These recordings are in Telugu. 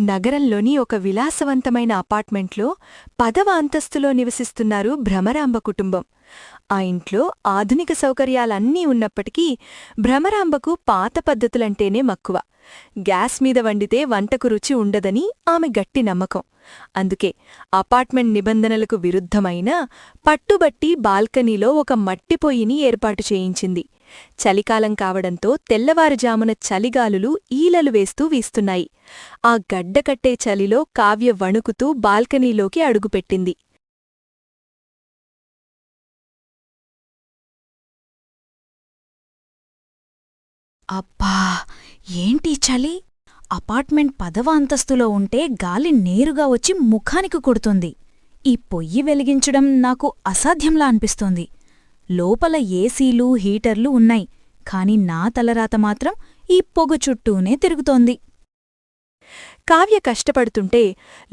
నగరంలోని ఒక విలాసవంతమైన అపార్ట్మెంట్లో పదవ అంతస్తులో నివసిస్తున్నారు భ్రమరాంబ కుటుంబం. ఆ ఇంట్లో ఆధునిక సౌకర్యాలన్నీ ఉన్నప్పటికీ భ్రమరాంబకు పాత పద్ధతులంటేనే మక్కువ. గ్యాస్ మీద వండితే వంటకు రుచి ఉండదని ఆమె గట్టి నమ్మకం. అందుకే అపార్ట్మెంట్ నిబంధనలకు విరుద్ధమైన పట్టుబట్టి బాల్కనీలో ఒక మట్టి పొయ్యిని ఏర్పాటు చేయించింది. చలికాలం కావడంతో తెల్లవారుజామున చలిగాలులు ఈలలు వేస్తూ వీస్తున్నాయి. ఆ గడ్డకట్టే చలిలో కావ్య వణుకుతూ బాల్కనీలోకి అడుగుపెట్టింది. అబ్బా! ఏంటి చలి? అపార్ట్మెంట్ పదవ అంతస్తులో ఉంటే గాలి నేరుగా వచ్చి ముఖానికి కొడుతుంది. ఈ పొయ్యి వెలిగించడం నాకు అసాధ్యంలా అనిపిస్తోంది. లోపల ఏసీలు హీటర్లు ఉన్నాయి కాని నా తలరాత మాత్రం ఈ పొగ చుట్టూనే తిరుగుతోంది. కావ్య కష్టపడుతుంటే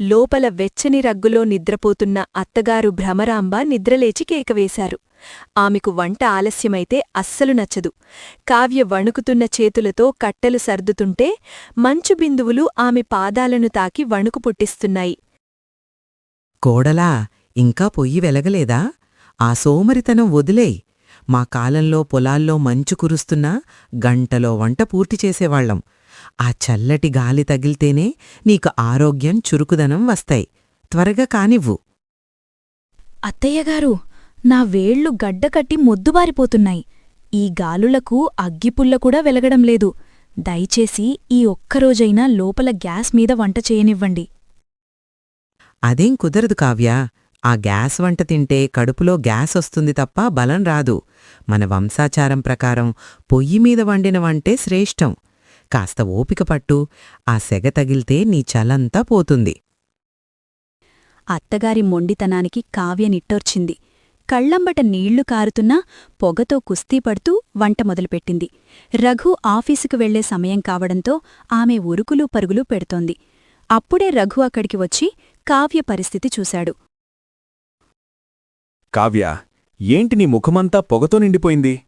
లోపల వెచ్చని రగ్గులో నిద్రపోతున్న అత్తగారు భ్రమరాంబ నిద్రలేచి కేకవేశారు ఆమెకు వంట ఆలస్యమైతే అస్సలు నచ్చదు. కావ్య వణుకుతున్న చేతులతో కట్టెలు సర్దుతుంటే మంచు బిందువులు ఆమె పాదాలను తాకి వణుకు పుట్టిస్తున్నాయి. కోడలా ఇంకా పొయ్యి వెలగలేదా? ఆ సోమరితనం వదిలేయ్. మా కాలంలో పొలాల్లో మంచు కురుస్తున్నా గంటలో వంట పూర్తి చేసేవాళ్ళం ఆ చల్లటి గాలి తగిలితేనే నీకు ఆరోగ్యం చురుకుదనం వస్తాయి. త్వరగా కానివ్వు. అత్తయ్యగారు నా వేళ్ళు గడ్డకట్టి మొద్దుబారిపోతున్నాయి. ఈ గాలులకు అగ్గిపుల్ల కూడా వెలగడం లేదు. దయచేసి ఈ ఒక్కరోజైనా లోపల గ్యాస్ మీద వంట చేయనివ్వండి. అదేం కుదరదు కావ్య. ఆ గ్యాస్ వంట తింటే కడుపులో గ్యాస్ వస్తుంది తప్ప బలం రాదు. మన వంశాచారం ప్రకారం పొయ్యి మీద వండిన వంటే శ్రేష్టం. కాస్త ఓపిక పట్టు ఆ సెగ తగిలితే నీ చలంతా పోతుంది. అత్తగారి మొండితనానికి కావ్య నిట్టొర్చింది. కళ్ళంబట నీళ్ళు కారుతున్నా పొగతో కుస్తీ పడుతూ వంట మొదలుపెట్టింది. రఘు ఆఫీసుకు వెళ్ళే సమయం కావడంతో ఆమె ఉరుకులు పరుగులు పెడుతోంది. అప్పుడే రఘు అక్కడికి వచ్చి కావ్య పరిస్థితి చూశాడు. కావ్య ఏంటి నీ ముఖమంతా పొగతో నిండిపోయింది?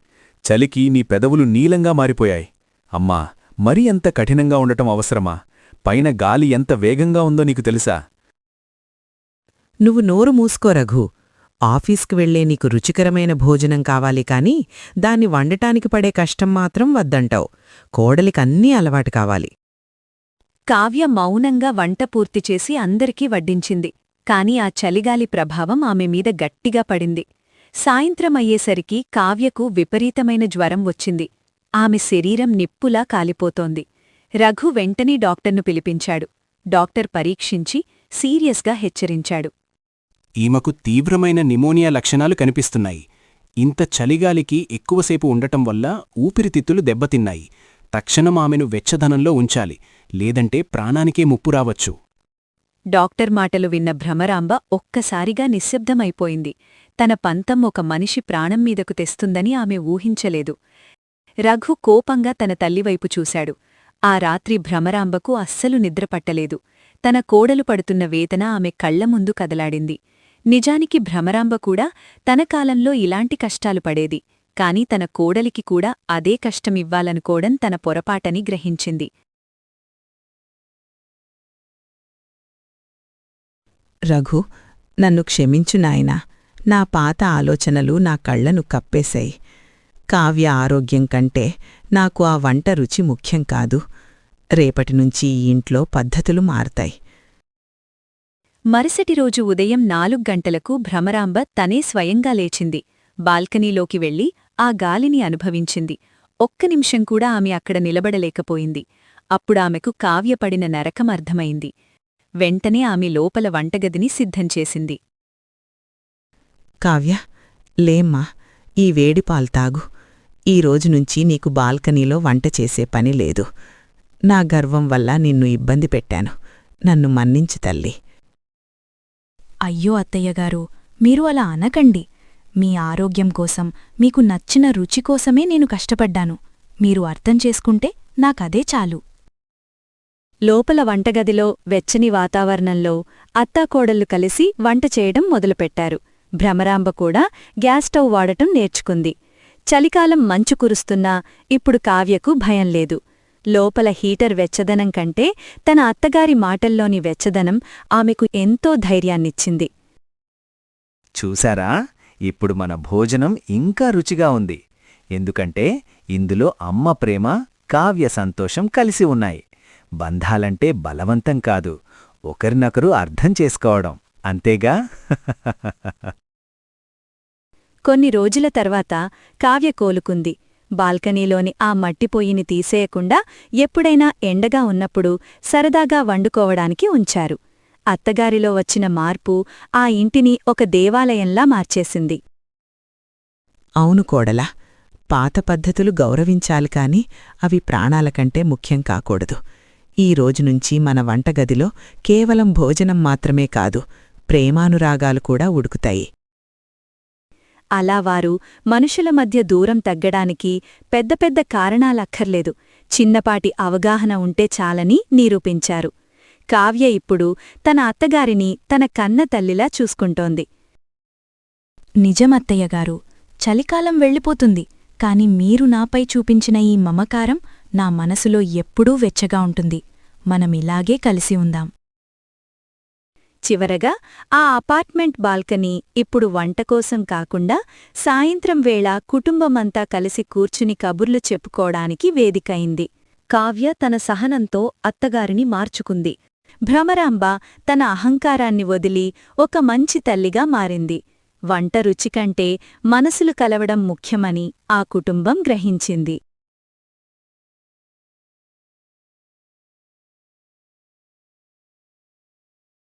చలికి నీ పెదవులు నీలంగా మారిపోయాయి. అమ్మా మరీ అంత కఠినంగా ఉండటం అవసరమా? పైన గాలి ఎంత వేగంగా ఉందో నీకు తెలుసా? నువ్వు నోరు మూసుకో రఘు. ఆఫీస్కి వెళ్ళే నీకు రుచికరమైన భోజనం కావాలి కాని దాన్ని వండటానికి పడే కష్టం మాత్రం వద్దంటావు. కోడలికన్నీ అలవాటు కావాలి. కావ్య మౌనంగా వంట పూర్తి చేసి అందరికీ వడ్డించింది. కాని ఆ చలిగాలి ప్రభావం ఆమె మీద గట్టిగా పడింది. సాయంత్రం అయ్యేసరికి కావ్యకు విపరీతమైన జ్వరం వచ్చింది. ఆమె శరీరం నిప్పులా కాలిపోతోంది. రఘు వెంటనే డాక్టర్ను పిలిపించాడు. డాక్టర్ పరీక్షించి సీరియస్గా హెచ్చరించాడు. ఈమెకు తీవ్రమైన నిమోనియా లక్షణాలు కనిపిస్తున్నాయి. ఇంత చలిగాలికి ఎక్కువసేపు ఉండటం వల్ల ఊపిరితిత్తులు దెబ్బతిన్నాయి. తక్షణం ఆమెను వెచ్చదనంలో ఉంచాలి. లేదంటే ప్రాణానికే ముప్పు రావచ్చు. డాక్టర్ మాటలు విన్న భ్రమరాంబ ఒక్కసారిగా నిశ్శబ్దమైపోయింది. తన పంతం ఒక మనిషి ప్రాణం మీదకు తెస్తుందని ఆమె ఊహించలేదు. రఘు కోపంగా తన తల్లివైపు చూశాడు. ఆ రాత్రి భ్రమరాంబకు అస్సలు నిద్రపట్టలేదు తన కోడలు పడుతున్న వేతన ఆమె కళ్ళ ముందు కదలాడింది. నిజానికి భ్రమరాంబ కూడా తన కాలంలో ఇలాంటి కష్టాలు పడేది. కాని తన కోడలికి కూడా అదే కష్టమివ్వాలనుకోవడం తన పొరపాటని గ్రహించింది. రఘు నన్ను క్షమించు నాయనా. నా పాత ఆలోచనలు నా కళ్ళను కప్పేశాయి. కావ్య ఆరోగ్యం కంటే నాకు ఆ వంట రుచి ముఖ్యం కాదు. రేపటినుంచి ఈ ఇంట్లో పద్ధతులు మారతాయి. మరుసటి రోజు ఉదయం నాలుగు గంటలకు భ్రమరాంబ తనే స్వయంగా లేచింది. బాల్కనీలోకి వెళ్ళి ఆ గాలిని అనుభవించింది. ఒక్క నిమిషం కూడా ఆమె అక్కడ నిలబడలేకపోయింది. అప్పుడామెకు కావ్యపడిన నరకం అర్థమైంది. వెంటనే ఆమె లోపల వంటగదిని సిద్ధంచేసింది కావ్య లేమ్మా ఈ వేడిపాలు తాగు. ఈ రోజునుంచి నీకు బాల్కనీలో వంట చేసే పని లేదు. నా గర్వం వల్ల నిన్ను ఇబ్బంది పెట్టాను. నన్ను మన్నించు తల్లి. అయ్యో అత్తయ్యగారు మీరు అలా అనకండి. మీ ఆరోగ్యం కోసం మీకు నచ్చిన రుచి కోసమే నేను కష్టపడ్డాను. మీరు అర్థం చేసుకుంటే నాకదే చాలు. లోపల వంటగదిలో వెచ్చని వాతావరణంలో అత్తాకోడళ్ళు కలిసి వంట చేయడం మొదలుపెట్టారు. భ్రమరాంబ కూడా గ్యాస్ స్టవ్ వాడటం నేర్చుకుంది. చలికాలం మంచు కురుస్తున్నా ఇప్పుడు కావ్యకు భయం లేదు. లోపల హీటర్ వెచ్చదనం కంటే తన అత్తగారి మాటల్లోని వెచ్చదనం ఆమెకు ఎంతో ధైర్యాన్నిచ్చింది. చూశారా? ఇప్పుడు మన భోజనం ఇంకా రుచిగా ఉంది. ఎందుకంటే ఇందులో అమ్మ ప్రేమ కావ్య సంతోషం కలిసి ఉన్నాయి. బంధాలంటే బలవంతం కాదు. ఒకరినొకరు అర్థం చేసుకోవడం. అంతేగా? కొన్ని రోజుల తర్వాత కావ్య కోలుకుంది. బాల్కనీలోని ఆ మట్టిపొయ్యిని తీసేయకుండా ఎప్పుడైనా ఎండగా ఉన్నప్పుడు సరదాగా వండుకోవడానికి ఉంచారు. అత్తగారిలో వచ్చిన మార్పు ఆ ఇంటిని ఒక దేవాలయంలా మార్చేసింది. అవును కోడలా పాత పద్ధతులు గౌరవించాలి కాని అవి ప్రాణాలకంటే ముఖ్యం కాకూడదు. ఈ రోజునుంచి మన వంటగదిలో కేవలం భోజనం మాత్రమే కాదు ప్రేమానురాగాలు కూడా ఉడుకుతాయి. అలా వారు మనుషుల మధ్య దూరం తగ్గడానికి పెద్ద పెద్ద కారణాలక్కర్లేదు చిన్నపాటి అవగాహన ఉంటే చాలని నిరూపించారు. కావ్య ఇప్పుడు తన అత్తగారిని తన కన్న తల్లిలా చూసుకుంటోంది. నిజమత్తయ్యగారు చలికాలం వెళ్ళిపోతుంది. కాని మీరు నాపై చూపించిన ఈ మమకారం నా మనసులో ఎప్పుడూ వెచ్చగా ఉంటుంది. మనమిలాగే కలిసి ఉందాం. చివరగా ఆ అపార్ట్మెంట్ బాల్కనీ ఇప్పుడు వంట కోసం కాకుండా సాయంత్రం వేళ కుటుంబమంతా కలిసి కూర్చుని కబుర్లు చెప్పుకోవడానికి వేదికైంది. కావ్య తన సహనంతో అత్తగారిని మార్చుకుంది. భ్రమరాంబ తన అహంకారాన్ని వదిలి ఒక మంచి తల్లిగా మారింది. వంట రుచికంటే మనసులు కలవడం ముఖ్యమని ఆ కుటుంబం గ్రహించింది.